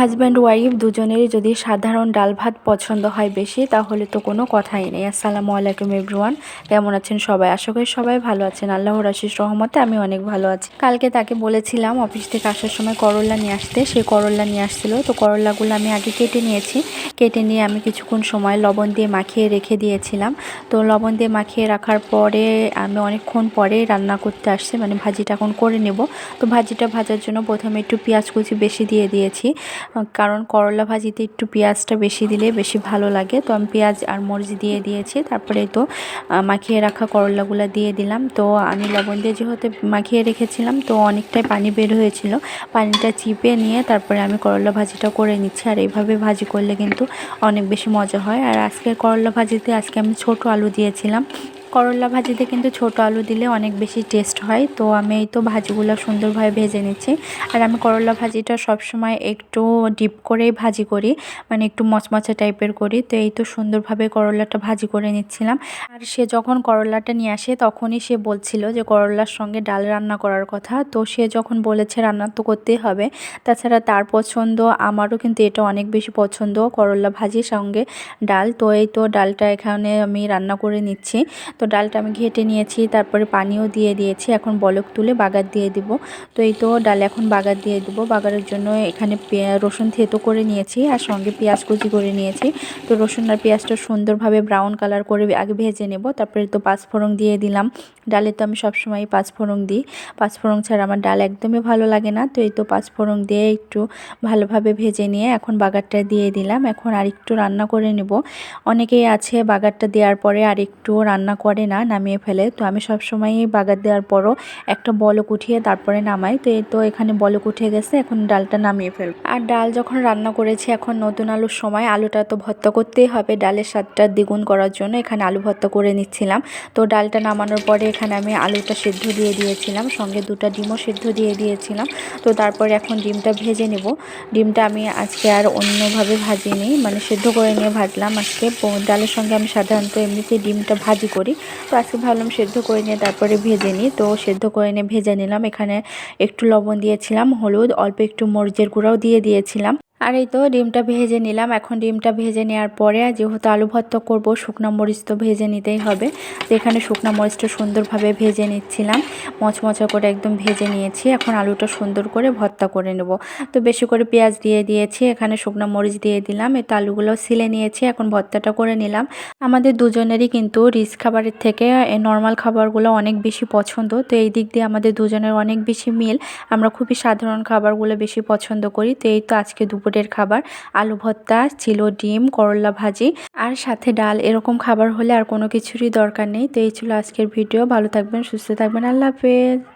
Husband wife দুজনেরই যদি সাধারণ ডাল ভাত পছন্দ হয় বেশি, তাহলে তো কোনো কথাই নেই। আসসালামু আলাইকুম এভরিওয়ান কেমন আছেন সবাই? আশা করি সবাই ভালো আছেন। আল্লাহর আশিস রহমতে আমি অনেক ভালো আছি। কালকে তাকে বলেছিলাম অফিস থেকে আসার সময় করল্লা নিয়ে আসতে। সে করল্লা নিয়ে আসছিল। তো করল্লাগুলো আমি আগে কেটে নিয়েছি। কেটে নিয়ে আমি কিছুক্ষণ সময় লবণ দিয়ে মাখিয়ে রেখে দিয়েছিলাম। তো লবণ দিয়ে মাখিয়ে রাখার পরে আমি অনেকক্ষণ পরে রান্না করতে আসছি। মানে ভাজিটা এখন করে নেব। তো ভাজিটা ভাজার জন্য প্রথমে একটু পেঁয়াজ কুচি বেশি দিয়ে দিয়েছি। কারণ করলা ভাজিতে একটু পেঁয়াজটা বেশি দিলে বেশি ভালো লাগে। তো আমি পেঁয়াজ আর মরিচ দিয়ে দিয়েছি। তারপরে তো মাখিয়ে রাখা করলাগুলো দিয়ে দিলাম। তো আমি লবণ দিয়ে যেহেতু মাখিয়ে রেখেছিলাম, তো অনেকটাই পানি বের হয়েছিল। পানিটা চিপে নিয়ে তারপরে আমি করলা ভাজিটা করে নিচ্ছি। আর এইভাবে ভাজি করলে কিন্তু অনেক বেশি মজা হয়। আর আজকে করলা ভাজিতে আজকে আমি ছোট আলু দিয়েছিলাম। করলা ভাজিতে কিন্তু ছোট আলু দিলে অনেক বেশি টেস্ট হয়। তো আমি এই তো ভাজিগুলো সুন্দরভাবে ভেজে নিচ্ছি। আর আমি করলা ভাজিটা সবসময় একটু ডিপ করেই ভাজি করি মানে একটু মচমচা টাইপের করি। তো এই তো সুন্দরভাবে করলাটা ভাজি করে নিচ্ছিলাম। আর সে যখন করলাটা নিয়ে আসে, তখনই সে বলছিল যে করলার সঙ্গে ডাল রান্না করার কথা। তো সে যখন বলেছে রান্না তো করতেই হবে, তাছাড়া তার পছন্দ, আমারও কিন্তু এটা অনেক বেশি পছন্দ, করলা ভাজির সঙ্গে ডাল। তো এই তো ডালটা এখানে আমি রান্না করে নিচ্ছি। তো ডালটা আমি ঘেটে নিয়েছি, তারপরে পানিও দিয়ে দিয়েছি। এখন বলক তুলে বাগার দিয়ে দিব। তো এই তো ডাল এখন বাগার দিয়ে দিব। বাগারের জন্য এখানে রসুন থেতো করে নিয়েছি আর সঙ্গে পেঁয়াজ কুচি করে নিয়েছি। তো রসুন আর পেঁয়াজটা সুন্দরভাবে ব্রাউন কালার করে আগে ভেজে নেব। তারপরে তো পাঁচফোড়ন দিয়ে দিলাম। ডালে তো আমি সবসময় পাঁচফোড়ন দিই। পাঁচফোড়ন ছাড়া আমার ডাল একদমই ভালো লাগে না। তো এই তো পাঁচফোড়ন দিয়ে একটু ভালোভাবে ভেজে নিয়ে এখন বাগারটা দিয়ে দিলাম। এখন আর একটু রান্না করে নেব। অনেকেই আছে বাগারটা দেওয়ার পরে আর একটু রান্না করে না নামিয়ে ফেলে। তো আমি সব সবসময়ই বাগার দেওয়ার পরও একটা বলক উঠিয়ে তারপরে নামাই। তো এই তো এখানে বলক উঠে গেছে, এখন ডালটা নামিয়ে ফেলব। আর ডাল যখন রান্না করেছি, এখন নতুন আলুর সময়। আলুটা তো ভর্তা করতেই হবে, ডালের স্বাদটা দ্বিগুণ করার জন্য এখানে আলু ভর্তা করে নিচ্ছিলাম। তো ডালটা নামানোর পরে এখানে আমি আলুটা সেদ্ধ দিয়ে দিয়েছিলাম, সঙ্গে দুটো ডিমও সেদ্ধ দিয়ে দিয়েছিলাম। তো তারপরে এখন ডিমটা ভেজে নেব। ডিমটা আমি আজকে আর অন্যভাবে ভাজিনি মানে সেদ্ধ করে নিয়ে ভাজলাম আজকে। ডালের সঙ্গে আমি সাধারণত এমনিতে ডিমটা ভাজি করি। তো আজকে ভাবলাম সেদ্ধ করে নিয়ে তারপরে ভেজে নিই। তো সেদ্ধ করে নিয়ে ভেজে নিলাম। এখানে একটু লবণ দিয়েছিলাম, হলুদ, অল্প একটু মরিচের গুঁড়াও দিয়ে দিয়েছিলাম। আর এই তো ডিমটা ভেজে নিলাম। এখন ডিমটা ভেজে নেওয়ার পরে যেহেতু আলু ভর্তা করব, শুকনো মরিচ তো ভেজে নিতেই হবে। এখানে শুকনো মরিচটা সুন্দরভাবে ভেজে নিচ্ছিলাম। মচমচা করে একদম ভেজে নিয়েছি। এখন আলুটা সুন্দর করে ভর্তা করে নেব। তো বেশি করে পেঁয়াজ দিয়ে দিয়েছি, এখানে শুকনো মরিচ দিয়ে দিলাম। এই তো আলুগুলো সিলে নিয়েছি, এখন ভর্তাটা করে নিলাম। আমাদের দুজনেরই কিন্তু রিচ খাবারের থেকে নর্মাল খাবারগুলো অনেক বেশি পছন্দ। তো এই দিক দিয়ে আমাদের দুজনের অনেক বেশি মিল। আমরা খুবই সাধারণ খাবারগুলো বেশি পছন্দ করি। তো এই তো আজকে দুপুর দুপুরের খাবার, আলু ভর্তা, ছিল ডিম, করলা ভাজি আর সাথে ডাল, এরকম খাবার হলে আর কোনো কিছুরই দরকার নেই। তো এই ছিল আজকের ভিডিও। ভালো থাকবেন, সুস্থ থাকবেন। আল্লাহ হাফেজ।